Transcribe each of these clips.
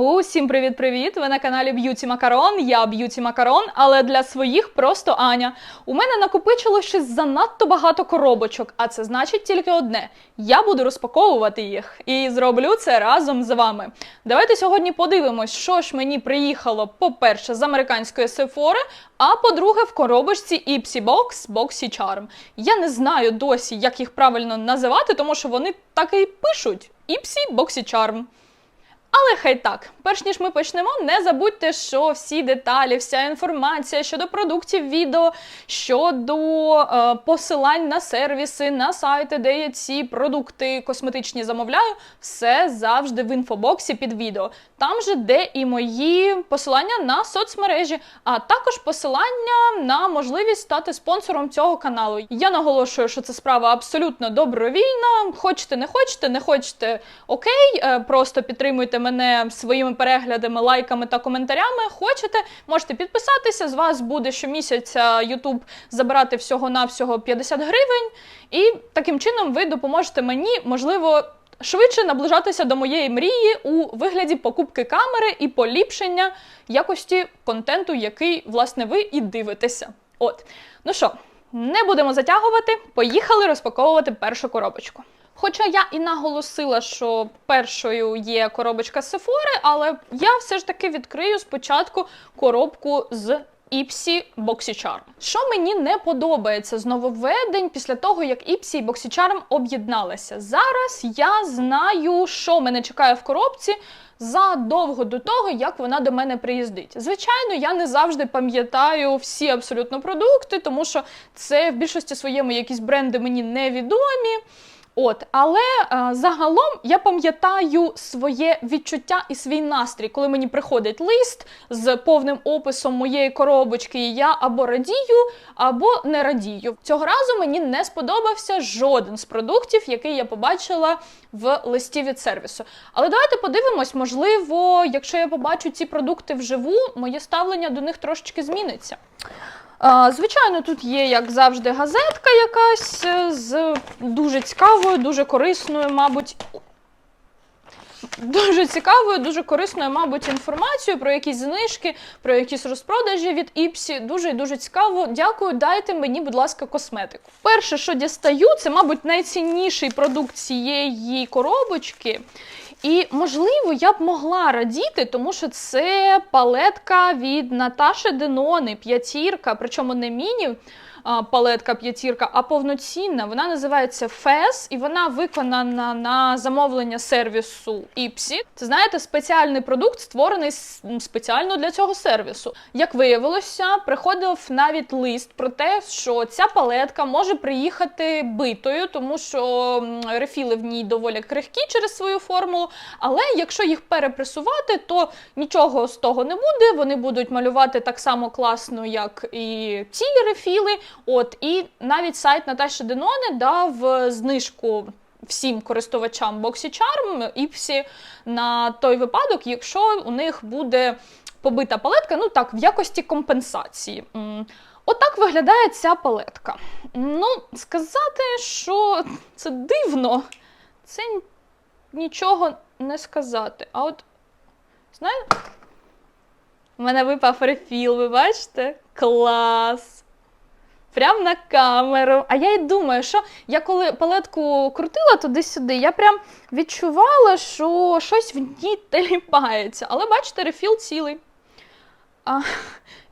Усім привіт-привіт! Ви на каналі Б'юті Макарон. Я Б'юті Макарон, але для своїх просто Аня. У мене накопичило ще занадто багато коробочок, а це значить тільки одне: я буду розпаковувати їх і зроблю це разом з вами. Давайте сьогодні подивимось, що ж мені приїхало, по-перше, з американської Сефори, а по-друге, в коробочці Ipsy Box Boxy Charm. Я не знаю досі, як їх правильно називати, тому що вони так і пишуть: Ipsy Boxy Charm. Але хай так, перш ніж ми почнемо, не забудьте, що всі деталі, вся інформація щодо продуктів відео, щодо е, посилань на сервіси, на сайти, де я ці продукти косметичні замовляю, все завжди в інфобоксі під відео. Там же де і мої посилання на соцмережі, а також посилання на можливість стати спонсором цього каналу. Я наголошую, що це справа абсолютно добровільна. Хочете, не хочете, не хочете окей, е, просто підтримуйте мене своїми переглядами, лайками та коментарями. Хочете, можете підписатися. З вас буде щомісяця YouTube забирати всього-навсього 50 гривень, і таким чином ви допоможете мені, можливо. Швидше наближатися до моєї мрії у вигляді покупки камери і поліпшення якості контенту, який, власне, ви і дивитеся. От, ну що, не будемо затягувати, поїхали розпаковувати першу коробочку. Хоча я і наголосила, що першою є коробочка Sephora, але я все ж таки відкрию спочатку коробку з Ipsy BoxyCharm. Що мені не подобається з нововведень після того, як Ipsy і BoxyCharm об'єдналися. Зараз я знаю, що мене чекає в коробці задовго до того, як вона до мене приїздить. Звичайно, я не завжди пам'ятаю всі абсолютно продукти, тому що це в більшості своєму якісь бренди мені невідомі. От, але е, загалом я пам'ятаю своє відчуття і свій настрій, коли мені приходить лист з повним описом моєї коробочки, і я або радію, або не радію. Цього разу мені не сподобався жоден з продуктів, який я побачила в листі від сервісу. Але давайте подивимось, можливо, якщо я побачу ці продукти вживу, моє ставлення до них трошечки зміниться. Звичайно, тут є, як завжди, газетка якась е, з дуже цікавою, дуже корисною, мабуть. Дуже цікавою, дуже корисною, мабуть, інформацією про якісь знижки, про якісь розпродажі від Іпсі. Дуже дуже цікаво. Дякую, дайте мені, будь ласка, косметику. Перше, що дістаю, це, мабуть, найцінніший продукт цієї коробочки. І, можливо, я б могла радіти, тому що це палетка від Наташи Денони, п'ятірка, причому не міні палетка п'ятірка, а повноцінна. Вона називається Фес, і вона виконана на замовлення сервісу Іпсі. Це знаєте, спеціальний продукт, створений спеціально для цього сервісу. Як виявилося, приходив навіть лист про те, що ця палетка може приїхати битою, тому що рефіли в ній доволі крихкі через свою формулу. Але якщо їх перепресувати, то нічого з того не буде. Вони будуть малювати так само класно, як і ці рефіли. От і навіть сайт Наташі Денони дав е, знижку. Всім користувачам BoxyCharm, Іпсі на той випадок, якщо у них буде побита палетка, ну так, в якості компенсації. Отак виглядає ця палетка. Ну, сказати, що це дивно, це нічого не сказати. А от, знаєте, у мене випав рефіл, ви бачите? Клас! Прям на камеру. А я й думаю, що я коли палетку крутила туди-сюди, я прям відчувала, що щось в ній теліпається. Але бачите, рефіл цілий. А,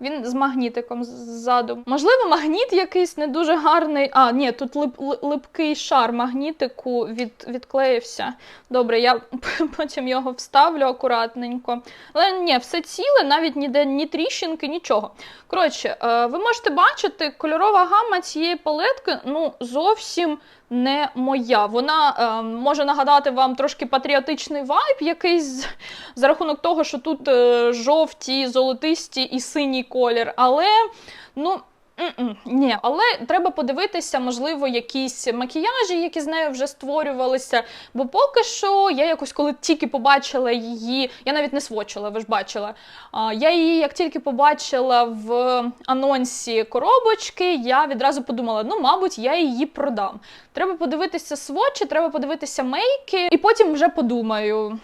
Він з магнітиком ззаду. Можливо, магніт якийсь не дуже гарний. А, ні, тут лип, липкий шар магнітику від, відклеївся. Добре, я потім його вставлю акуратненько. Але ні, все ціле, навіть ніде ні тріщинки, нічого. Коротше, е, ви можете бачити, кольорова гама цієї палетки ну, зовсім не моя. Вона е, може нагадати вам трошки патріотичний вайб, якийсь за рахунок того, що тут е, жовті, золотисті і синій колір. Але, ну. Ні, але треба подивитися, можливо, якісь макіяжі, які з нею вже створювалися. Бо поки що я якось, коли тільки побачила її, я навіть не свочила, ви ж бачила. Я її, як тільки побачила в анонсі коробочки, я відразу подумала: ну, мабуть, я її продам. Треба подивитися свочі, треба подивитися мейки, і потім вже подумаю.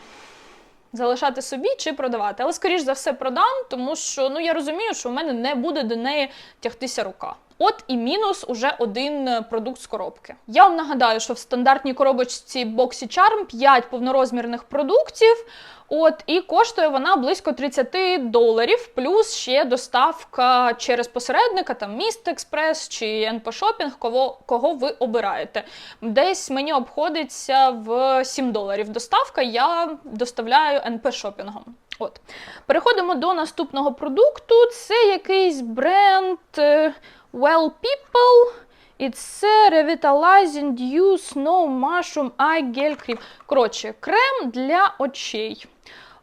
Залишати собі чи продавати. Але, скоріш за все, продам, тому що ну я розумію, що в мене не буде до неї тягтися рука. От і мінус уже один е, продукт з коробки. Я вам нагадаю, що в стандартній коробочці BoxyCharm 5 повнорозмірних продуктів. От і коштує вона близько 30 доларів, плюс ще доставка через посередника, там Міст Експрес чи НП Шопінг, кого, кого ви обираєте. Десь мені обходиться в 7 доларів доставка. Я доставляю НП Шопінгом. От переходимо до наступного продукту. Це якийсь бренд е, Well People. it's Revitalizing Dew Snow Mushroom Eye Gel Cream. Коротше, крем для очей.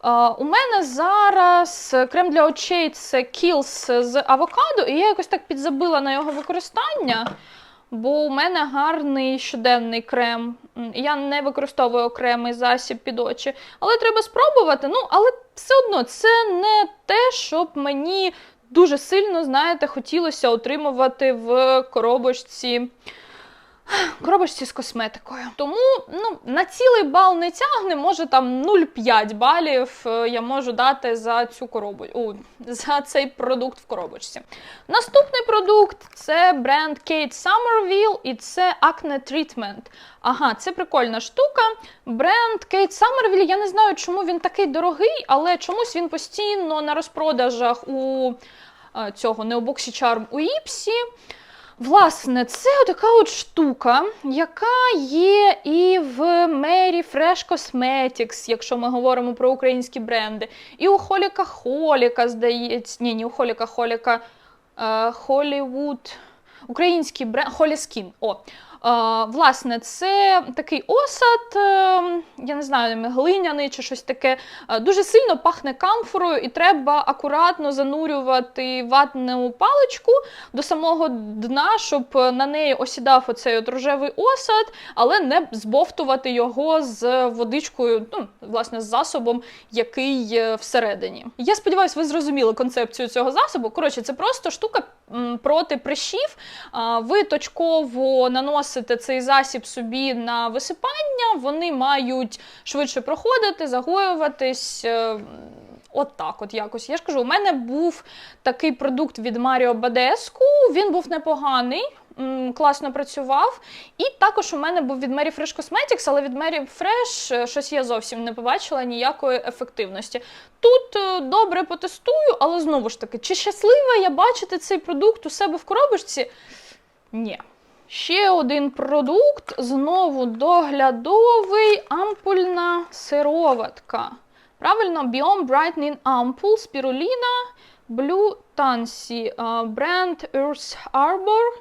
Е, у мене зараз крем для очей це Kiehl's з авокадо, і я якось так підзабила на його використання, бо у мене гарний щоденний крем. Я не використовую окремий засіб під очі. Але треба спробувати. Ну, але все одно це не те, щоб мені дуже сильно, знаєте, хотілося отримувати в коробочці. Коробочці з косметикою. Тому ну, на цілий бал не тягне, може там 0,5 балів е, я можу дати за цю коробочку, за цей продукт в коробочці. Наступний продукт це бренд Kate Somerville і це Acne Treatment. Ага, це прикольна штука. Бренд Kate Somerville, я не знаю, чому він такий дорогий, але чомусь він постійно на розпродажах у е, цього не у BoxyCharm, у Іпсі. Власне, це така от штука, яка є і в Мері Fresh Cosmetics, якщо ми говоримо про українські бренди, і у Холіка Холіка, здається, ні, ні, у Холіка Холіка, Холівуд. український бренд Холі Skin. О. Власне, це такий осад, е, я не знаю, глиняний чи щось таке. Дуже сильно пахне камфорою, і треба акуратно занурювати ватну паличку до самого дна, щоб на неї осідав оцей от рожевий осад, але не збовтувати його з водичкою, ну, власне, з засобом, який всередині. Я сподіваюся, ви зрозуміли концепцію цього засобу. Коротше, це просто штука проти прищів. Ви точково наносите цей засіб собі на висипання, вони мають швидше проходити, загоюватись. е, От так, от якось. Я ж кажу, у мене був такий продукт від Маріо Бадеску, він був непоганий. Класно працював. І також у мене був від Mary Fresh Cosmetics, але від Mary Fresh е, щось я зовсім не побачила ніякої ефективності. Тут е, добре потестую, але знову ж таки, чи щаслива я бачити цей продукт у себе в коробочці? Ні. Ще один продукт, знову доглядовий ампульна сироватка. Правильно, Biome Brightening Ampoule, спіруліна, Blue Tansy, бренд Earth Arbor,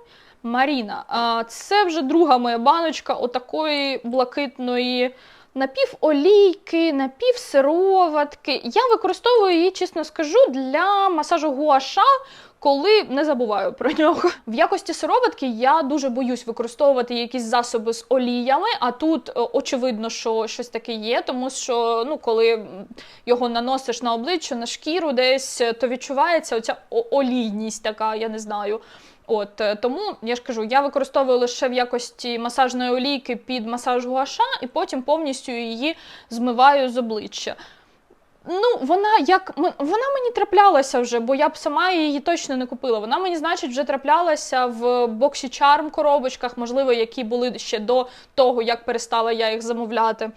Marina. А, Це вже друга моя баночка отакої блакитної напіволійки, напівсироватки. Я використовую її, чесно скажу, для масажу гуаша, коли не забуваю про нього. В якості сироватки я дуже боюсь використовувати якісь засоби з оліями, а тут е, очевидно, що щось таке є, тому що ну, коли його наносиш на обличчя, на шкіру десь, е, то відчувається оця олійність така, я не знаю. От е, тому я ж кажу, я використовую лише в якості масажної олійки під масаж гуаша, і потім повністю її змиваю з обличчя. Ну, вона як вона мені траплялася вже, бо я б сама її точно не купила. Вона мені, значить, вже траплялася в BoxyCharm коробочках, можливо, які були ще до того, як перестала я їх замовляти.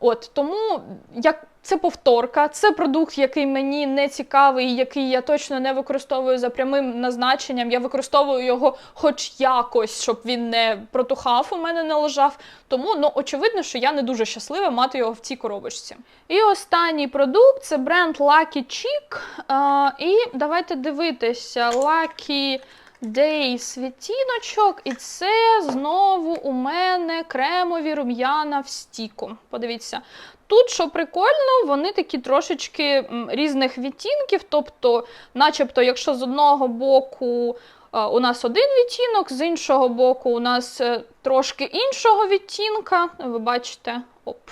От тому як це повторка, це продукт, який мені не цікавий, який я точно не використовую за прямим назначенням. Я використовую його хоч якось, щоб він не протухав у мене не лежав. Тому ну очевидно, що я не дуже щаслива мати його в цій коробочці. І останній продукт це бренд Lucky Chic. А, і давайте дивитися Lucky Days відтіночок, і це знову у мене кремові рум'яна в стіку. Подивіться. Тут, що прикольно, вони такі трошечки різних відтінків. Тобто, начебто, якщо з одного боку е, у нас один відтінок, з іншого боку, у нас е, трошки іншого відтінка. Ви бачите, оп.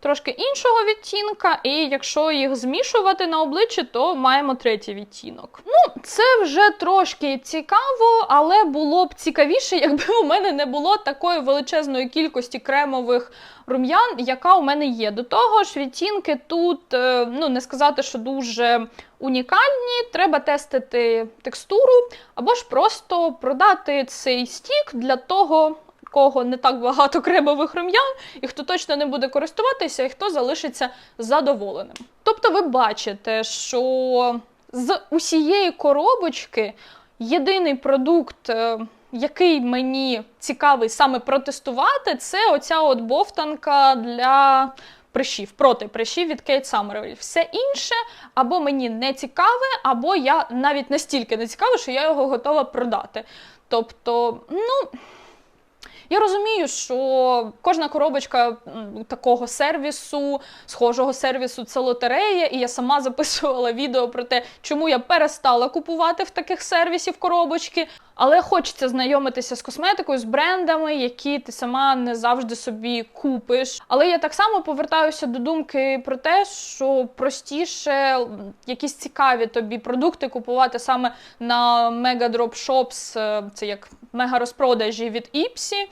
Трошки іншого відтінка, і якщо їх змішувати на обличчі, то маємо третій відтінок. Ну, це вже трошки цікаво, але було б цікавіше, якби у мене не було такої величезної кількості кремових рум'ян, яка у мене є. До того ж, відтінки тут, е, ну не сказати, що дуже унікальні, треба тестити текстуру, або ж просто продати цей стік для того. Кого не так багато кремових рум'ян, і хто точно не буде користуватися, і хто залишиться задоволеним. Тобто, ви бачите, що з усієї коробочки єдиний продукт, е, який мені цікавий саме протестувати, це оця от бовтанка для прищів, проти прищів від Кейт Саммервіль. Все інше або мені не цікаве, або я навіть настільки не цікава, що я його готова продати. Тобто, ну. Я розумію, що кожна коробочка такого сервісу, схожого сервісу, це лотерея, і я сама записувала відео про те, чому я перестала купувати в таких сервісів коробочки. Але хочеться знайомитися з косметикою, з брендами, які ти сама не завжди собі купиш. Але я так само повертаюся до думки про те, що простіше якісь цікаві тобі продукти купувати саме на е, це як мега розпродажі від Іпсі.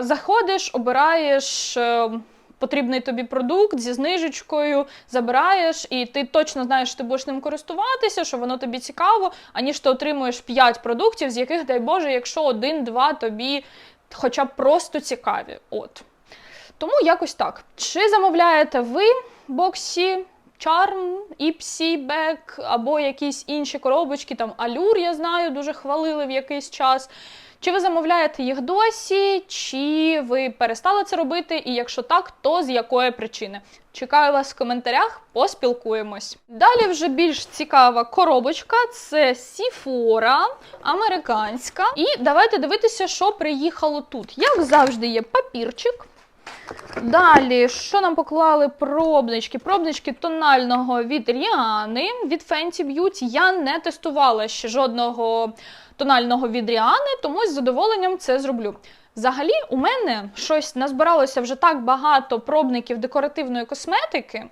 Заходиш, обираєш. е, Потрібний тобі продукт зі знижечкою, забираєш, і ти точно знаєш, що ти будеш ним користуватися, що воно тобі цікаво, аніж ти отримуєш 5 продуктів, з яких, дай Боже, якщо один-два тобі хоча б просто цікаві. От. Тому якось так. Чи замовляєте ви боксі, Charm, Іпсі, Бек або якісь інші коробочки, там Алюр, я знаю, дуже хвалили в якийсь час. Чи ви замовляєте їх досі, чи ви перестали це робити, і якщо так, то з якої причини? Чекаю вас в коментарях, поспілкуємось. Далі вже більш цікава коробочка це Сіфора, американська. І давайте дивитися, що приїхало тут. Як завжди, є папірчик. Далі, що нам поклали пробнички? Пробнички тонального від Ріани, від Fenty Beauty. Я не тестувала ще жодного тонального від Ріани, тому з задоволенням це зроблю. Взагалі, у мене щось назбиралося вже так багато пробників декоративної косметики,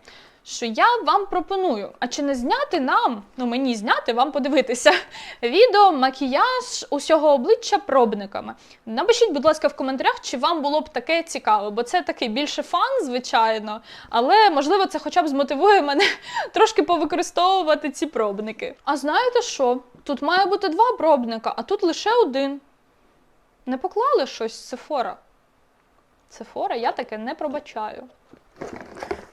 що я вам пропоную. А чи не зняти нам, ну мені зняти, вам подивитися відео, макіяж усього обличчя пробниками. Напишіть, будь ласка, в коментарях, чи вам було б таке цікаво, бо це такий більше фан, звичайно, але можливо це хоча б змотивує мене трошки повикористовувати ці пробники. А знаєте що? Тут має бути два пробника, а тут лише один. Не поклали щось Сефора. Сефора, я таке не пробачаю.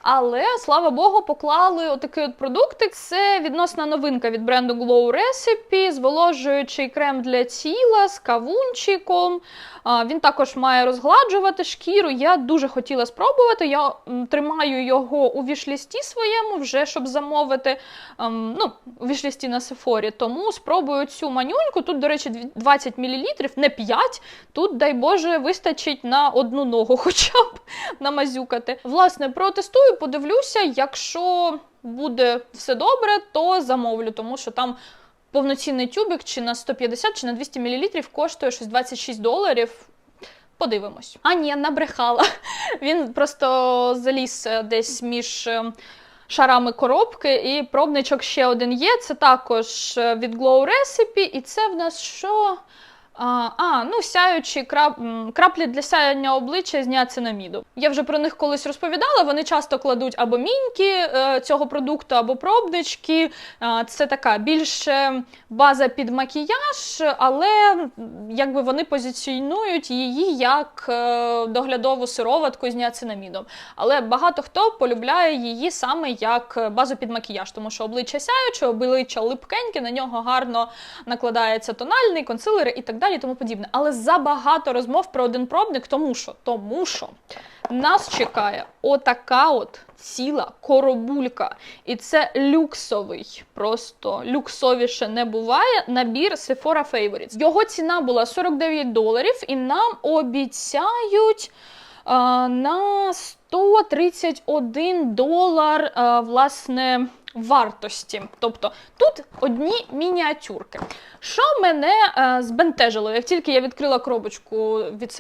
Але, слава Богу, поклали отакий от продуктик. Це відносна новинка від бренду Glow Recipe, зволожуючий крем для тіла з кавунчиком. Він також має розгладжувати шкіру. Я дуже хотіла спробувати. Я тримаю його у вішлісті своєму, вже щоб замовити. ем, ну, у вішлісті на Сефорі. Тому спробую цю манюньку. Тут, до речі, 20 мл, не 5. Тут, дай Боже, вистачить на одну ногу хоча б намазюкати. Власне, протестую, подивлюся, якщо буде все добре, то замовлю, тому що там повноцінний тюбик чи на 150, чи на 200 мл коштує щось 26 доларів. Подивимось. А ні, набрехала. Він просто заліз е, десь між е, шарами коробки, і пробничок ще один є. Це також е, від Glow Recipe, і це в нас що? А, а, ну, сяючі крап... краплі для сяяння обличчя з ніацинаміду. Я вже про них колись розповідала. Вони часто кладуть або міньки е, цього продукту, або пробнички. А, це така більше база під макіяж, але якби вони позиціонують її як е, доглядову сироватку з ніацинамідом. Але багато хто полюбляє її саме як е, базу під макіяж, тому що обличчя сяюче, обличчя липкеньке, на нього гарно накладається тональний, консилери і так далі, тому подібне. Але забагато розмов про один пробник, тому що, тому що нас чекає отака от ціла коробулька. І це люксовий, просто люксовіше не буває. Набір Sephora Favorites. Його ціна була 49 доларів, і нам обіцяють. На 131 долар власне вартості. Тобто тут одні мініатюрки. Що мене е, збентежило, як тільки я відкрила коробочку від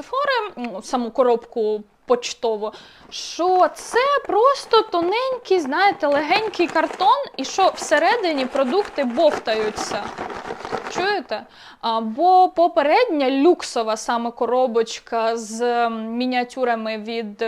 м, саму коробку почтово. Що це просто тоненький, знаєте, легенький картон, і що всередині продукти бовтаються. Чуєте? А, бо попередня люксова саме коробочка з мініатюрами від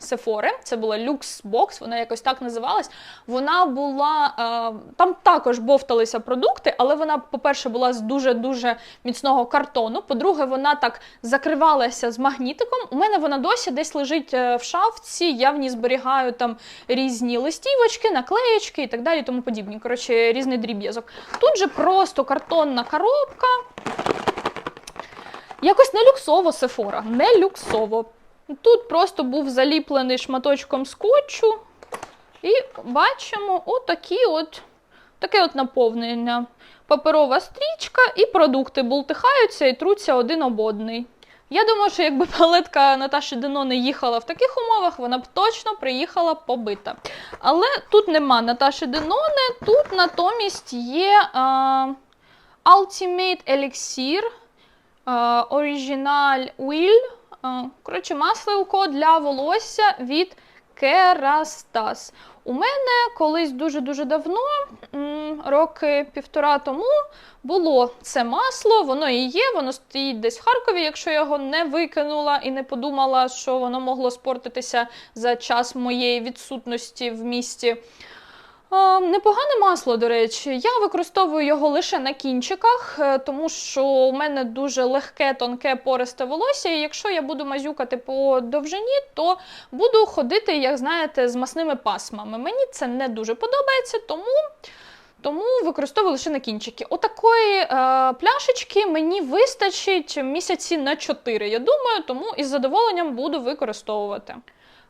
Sephora, це була Box, вона якось так називалась. Вона була е, там також бовталися продукти, але вона, по-перше, була з дуже-дуже міцного картону. По-друге, вона так закривалася з магнітиком. У мене вона досі десь лежить е, в шафці. Я в ній зберігаю там різні листівочки, наклеєчки і так далі, тому подібні. Коротше, різний дріб'язок. Тут же просто картонна коробка. Якось не люксово Сефора, не люксово. Тут просто був заліплений шматочком скотчу. І бачимо отакі от, таке от наповнення. Паперова стрічка і продукти бултихаються і труться один об одний. Я думаю, що якби палетка Наташі Дено не їхала в таких умовах, вона б точно приїхала побита. Але тут нема Наташі Деноне, тут натомість є а, Ultimate Elixir, а, Original Will. Коротше, маслилко для волосся від Kerastase. У мене колись дуже-дуже давно, роки півтора тому, було це масло, воно і є, воно стоїть десь в Харкові, якщо я його не викинула і не подумала, що воно могло спортитися за час моєї відсутності в місті. Непогане масло, до речі. Я використовую його лише на кінчиках, е, тому що у мене дуже легке, тонке, пористе волосся. І якщо я буду мазюкати по довжині, то буду ходити, як знаєте, з масними пасмами. Мені це не дуже подобається, тому. Тому використовую лише на кінчики. Отакої е, пляшечки мені вистачить місяці на 4, я думаю, тому із задоволенням буду використовувати.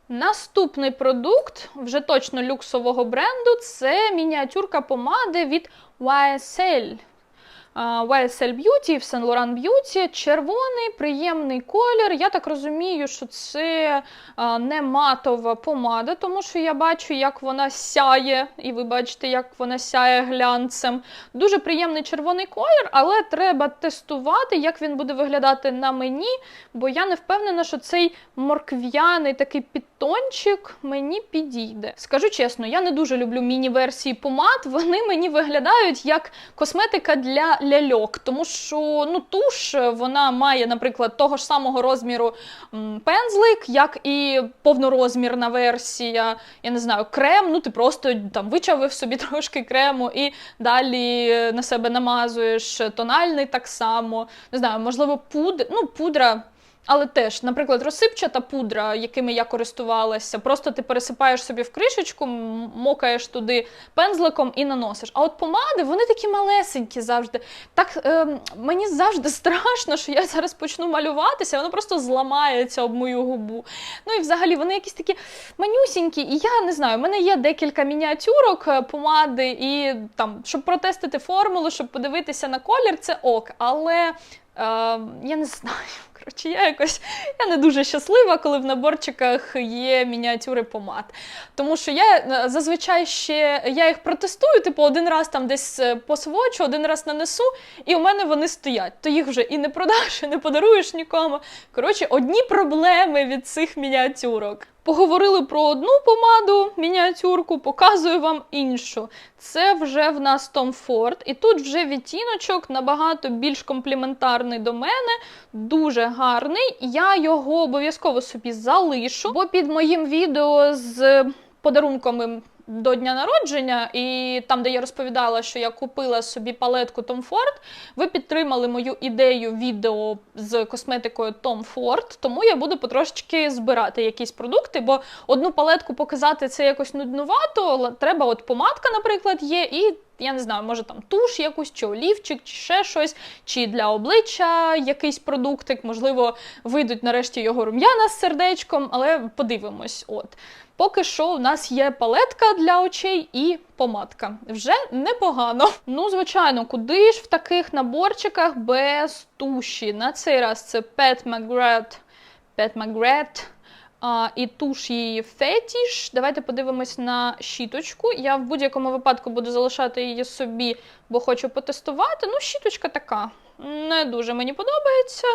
Наступний продукт, вже точно люксового бренду, це мініатюрка помади від YSL. YSL Beauty, в Saint Laurent Beauty. Червоний, приємний колір. Я так розумію, що це не матова помада, тому що я бачу, як вона сяє, і ви бачите, як вона сяє глянцем. Дуже приємний червоний колір, але треба тестувати, як він буде виглядати на мені, бо я не впевнена, що цей моркв'яний такий підтончик мені підійде. Скажу чесно, я не дуже люблю міні-версії помад. Вони мені виглядають як косметика для ляльок, тому що ну туш вона має, наприклад, того ж самого розміру пензлик, як і повнорозмірна версія. Я не знаю, крем. Ну ти просто там вичавив собі трошки крему і далі на себе намазуєш. Тональний так само. Не знаю, можливо, пудра. Ну, пудра. Але теж, наприклад, розсипчата пудра, якими я користувалася, просто ти пересипаєш собі в кришечку, мокаєш туди пензликом і наносиш. А от помади, вони такі малесенькі завжди. Так е, мені завжди страшно, що я зараз почну малюватися, воно просто зламається об мою губу. Ну і взагалі вони якісь такі манюсінькі. І я не знаю, в мене є декілька мініатюрок е, помади, і там, щоб протестити формулу, щоб подивитися на колір, це ок. Але е, я не знаю. Коротше, я якось я не дуже щаслива, коли в наборчиках є мініатюри помад. Тому що я е, зазвичай ще я їх протестую, типу один раз там десь е, посвочу, один раз нанесу, і у мене вони стоять. То їх вже і не продаш, і не подаруєш нікому. Коротше, одні проблеми від цих мініатюрок. Поговорили про одну помаду, мініатюрку, показую вам іншу. Це вже в нас Tom Ford, і тут вже відтіночок набагато більш компліментарний до мене, дуже гарний. Я його обов'язково собі залишу, бо під моїм відео з подарунками до дня народження, і там, де я розповідала, що я купила собі палетку Tom Ford, ви підтримали мою ідею відео з косметикою Tom Ford, тому я буду потрошечки збирати якісь продукти, бо одну палетку показати це якось нуднувато, треба, от помадка, наприклад, є, і я не знаю, може там туш якусь, чи олівчик, чи ще щось, чи для обличчя якийсь продуктик, можливо, вийдуть нарешті його рум'яна з сердечком, але подивимось. от. Поки що у нас є палетка для очей і помадка. Вже непогано. Ну, звичайно, куди ж в таких наборчиках без туші? На цей раз це Pet McGrath, Pet McGrath а, і туш її фетіш. Давайте подивимось на щіточку. Я в будь-якому випадку буду залишати її собі, бо хочу потестувати. Ну, щіточка така. не дуже мені подобається.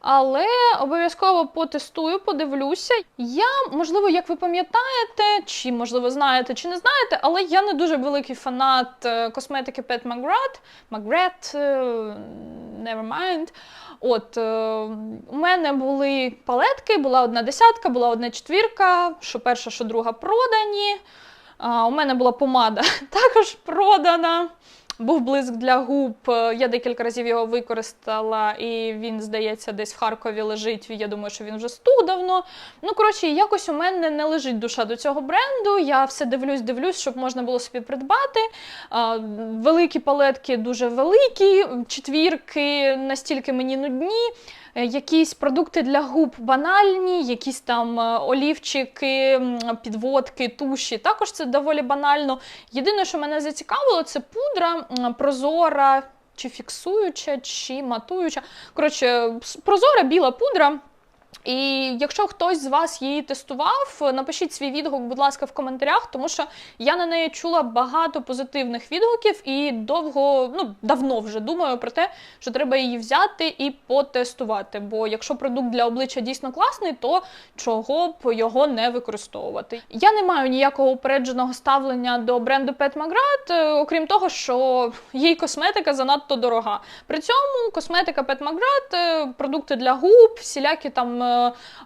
Але обов'язково потестую, подивлюся. Я, можливо, як ви пам'ятаєте, чи можливо знаєте, чи не знаєте, але я не дуже великий фанат е, косметики Pet McGrath. McGrath, е, never mind. От е, у мене були палетки, була одна десятка, була одна четвірка, що перша, що друга продані. У мене була помада також продана. Був блиск для губ. е, Я декілька разів його використала, і він, здається, десь в Харкові лежить. Я думаю, що він вже стух давно. Ну, коротше, якось у мене не лежить душа до цього бренду. Я все дивлюсь, дивлюсь, щоб можна було собі придбати. Великі палетки дуже великі, четвірки настільки мені нудні. Е, Якісь продукти для губ банальні, якісь там е, олівчики, підводки, туші. Також це доволі банально. Єдине, що мене зацікавило, це пудра прозора, чи фіксуюча, чи матуюча. Коротше, прозора біла пудра. І якщо хтось з вас її тестував, напишіть свій відгук, будь ласка, в коментарях, тому що я на неї чула багато позитивних відгуків і довго, ну давно вже думаю про те, що треба її взяти і потестувати. Бо якщо продукт для обличчя дійсно класний, то чого б його не використовувати? Я не маю ніякого упередженого ставлення до бренду Pet McGrath, е, окрім того, що її косметика занадто дорога. При цьому косметика Pet McGrath, е, продукти для губ, всілякі там е,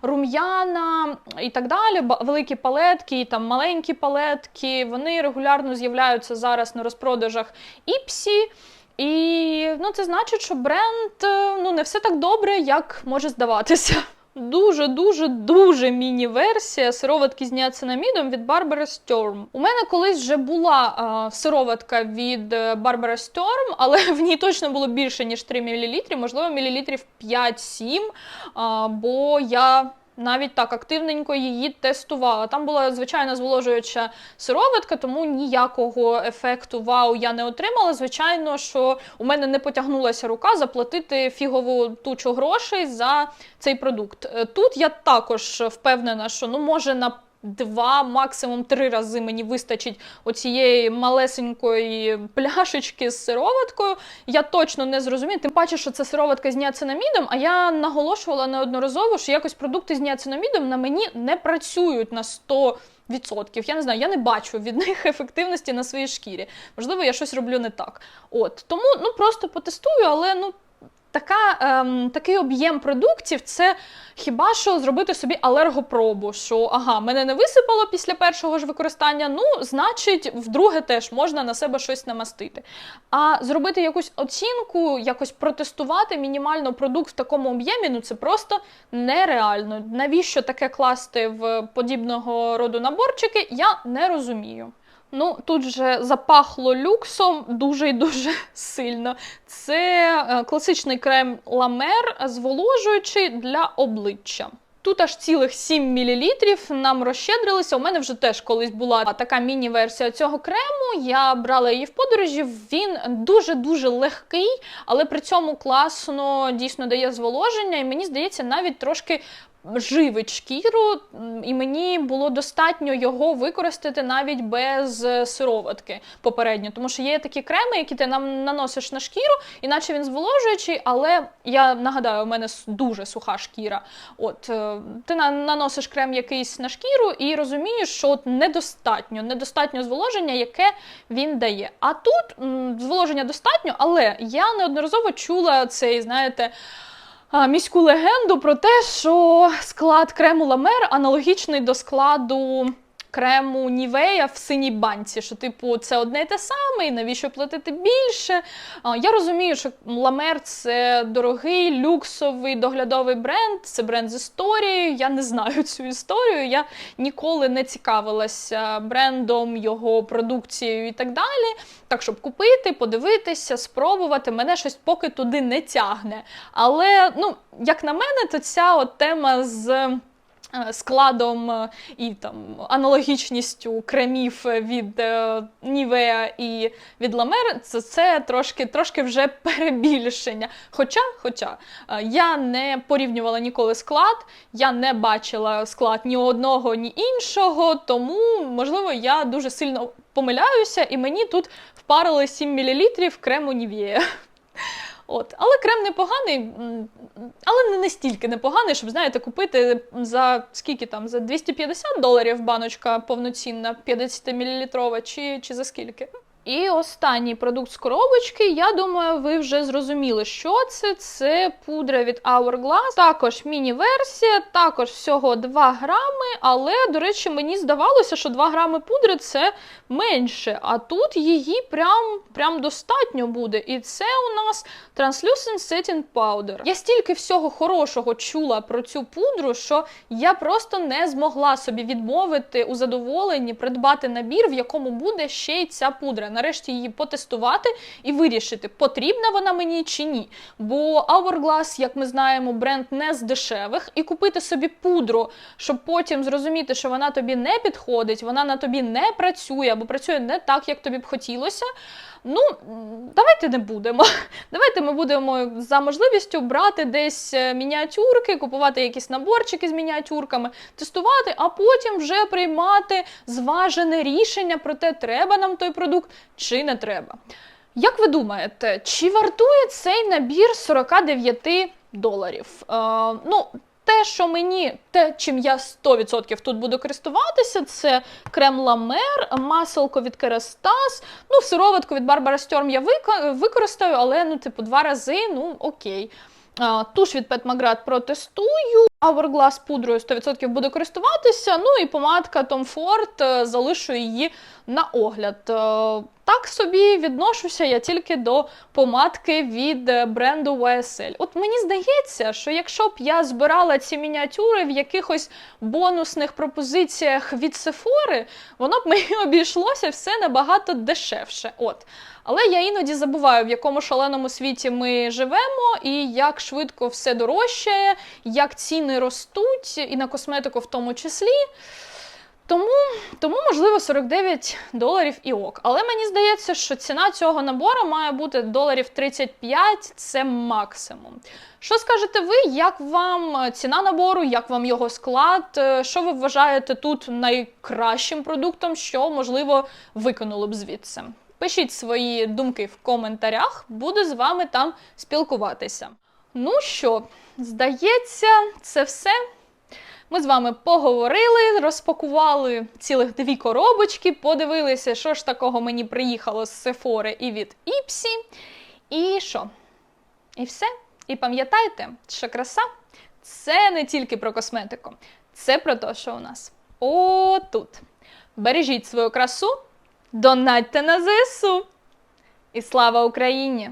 рум'яна і так далі, великі палетки, і там маленькі палетки, вони регулярно з'являються зараз на розпродажах Іпсі. І ну, це значить, що бренд е, ну, не все так добре, як може здаватися. Дуже, дуже, міні-версія сироватки з ніацинамідом від Барбари Стьорм. У мене колись вже була е, сироватка від Барбара Стьорм, але в ній точно було більше, ніж 3 мл, можливо, мілілітрів 5-7, е, бо я навіть так активненько її тестувала. Там була звичайна зволожуюча сироватка, тому ніякого ефекту вау я не отримала. Звичайно, що у мене не потягнулася рука заплатити фігову тучу грошей за цей продукт. Е, Тут я також впевнена, що ну може на Два, максимум три рази мені вистачить оцієї малесенької пляшечки з сироваткою. Я точно не зрозумію. Тим паче, що це сироватка з ніацинамідом, а я наголошувала неодноразово, що якось продукти з ніацинамідом на мені не працюють на 100%. Відсотків. Я не знаю, я не бачу від них ефективності на своїй шкірі. Можливо, я щось роблю не так. От тому ну просто потестую, але ну така, ем, такий об'єм продуктів це хіба що зробити собі алергопробу, що ага, мене не висипало після першого ж використання, ну, значить, вдруге теж можна на себе щось намастити. А зробити якусь оцінку, якось протестувати мінімально продукт в такому об'ємі, ну це просто нереально. Навіщо таке класти в подібного роду наборчики, я не розумію. Ну, тут же запахло люксом дуже і дуже сильно. Це е, класичний крем ламер, зволожуючий для обличчя. Тут аж цілих 7 мл нам розщедрилися. У мене вже теж колись була така міні-версія цього крему. Я брала її в подорожі. Він дуже-дуже легкий, але при цьому класно дійсно дає зволоження, і мені здається, навіть трошки живить шкіру, і мені було достатньо його використати навіть без е, сироватки попередньо. Тому що є такі креми, які ти нам наносиш на шкіру, іначе він зволожуючий, але я нагадаю, у мене дуже суха шкіра. От е, ти на- наносиш крем якийсь на шкіру і розумієш, що от недостатньо, недостатньо зволоження, яке він дає. А тут зволоження достатньо, але я неодноразово чула цей, знаєте міську легенду про те, що склад крему Ламер аналогічний до складу крему Нівея в синій банці. Що, типу, це одне й те саме, і навіщо платити більше? Я розумію, що Ламер це дорогий, люксовий доглядовий бренд, це бренд з історією. Я не знаю цю історію. Я ніколи не цікавилася брендом, його продукцією і так далі. Так, щоб купити, подивитися, спробувати, мене щось поки туди не тягне. Але, ну, як на мене, то ця от тема з. Е, Складом е, і там аналогічністю кремів від е, Нівея і від Ламер, це, це трошки, трошки вже перебільшення. Хоча, хоча я не порівнювала ніколи склад, я не бачила склад ні одного, ні іншого, тому можливо я дуже сильно помиляюся, і мені тут впарили 7 мл крему Нівея. От, але крем непоганий, але не настільки непоганий, щоб знаєте, купити за скільки там за 250 доларів баночка повноцінна, 50 мл, чи, чи за скільки. І останній продукт з коробочки, я думаю, ви вже зрозуміли, що це. Це пудра від Hourglass, також міні-версія, також всього 2 грами. Але, до речі, мені здавалося, що 2 грами пудри це менше. А тут її прям, прям достатньо буде. І це у нас Translucent Setting Powder. Я стільки всього хорошого чула про цю пудру, що я просто не змогла собі відмовити у задоволенні придбати набір, в якому буде ще й ця пудра. Нарешті її потестувати і вирішити, потрібна вона мені чи ні. Бо Hourglass, як ми знаємо, бренд не з дешевих, і купити собі пудру, щоб потім зрозуміти, що вона тобі не підходить, вона на тобі не працює або працює не так, як тобі б хотілося. Ну, давайте не будемо. Давайте ми будемо за можливістю брати десь е, мініатюрки, купувати якісь наборчики з мініатюрками, тестувати, а потім вже приймати зважене рішення про те, треба нам той продукт чи не треба. Як ви думаєте, чи вартує цей набір 49 доларів? Е, ну, те, що мені, те, чим я 100% тут буду користуватися, це крем Ламер, маселко від Керестас. ну, сироватку від Barbara Sturm я використаю, але ну, типу, два рази, ну окей. Туш від Magrat протестую. Hourglass пудрою 100% буду користуватися. Ну і помадка Tom Ford, е, залишу її на огляд. Е, Так собі відношуся я тільки до помадки від е, бренду YSL. От мені здається, що якщо б я збирала ці мініатюри в якихось бонусних пропозиціях від Sephora, воно б мені обійшлося все набагато дешевше. От. Але я іноді забуваю, в якому шаленому світі ми живемо, і як швидко все дорожчає, як ціни ростуть, і на косметику в тому числі. Тому, тому, можливо, 49 доларів і ок. Але мені здається, що ціна цього набору має бути доларів 35 це максимум. Що скажете ви, як вам е, ціна набору, як вам його склад? Е, Що ви вважаєте тут найкращим продуктом, що, можливо, викинули б звідси? Пишіть свої думки в коментарях, буду з вами там спілкуватися. Ну що, здається, це все. Ми з вами поговорили, розпакували цілих дві коробочки, подивилися, що ж такого мені приїхало з Сефори і від Іпсі. І що? І все. І пам'ятайте, що краса це не тільки про косметику, це про те, що у нас отут. Бережіть свою красу, донатьте на ЗСУ. І слава Україні!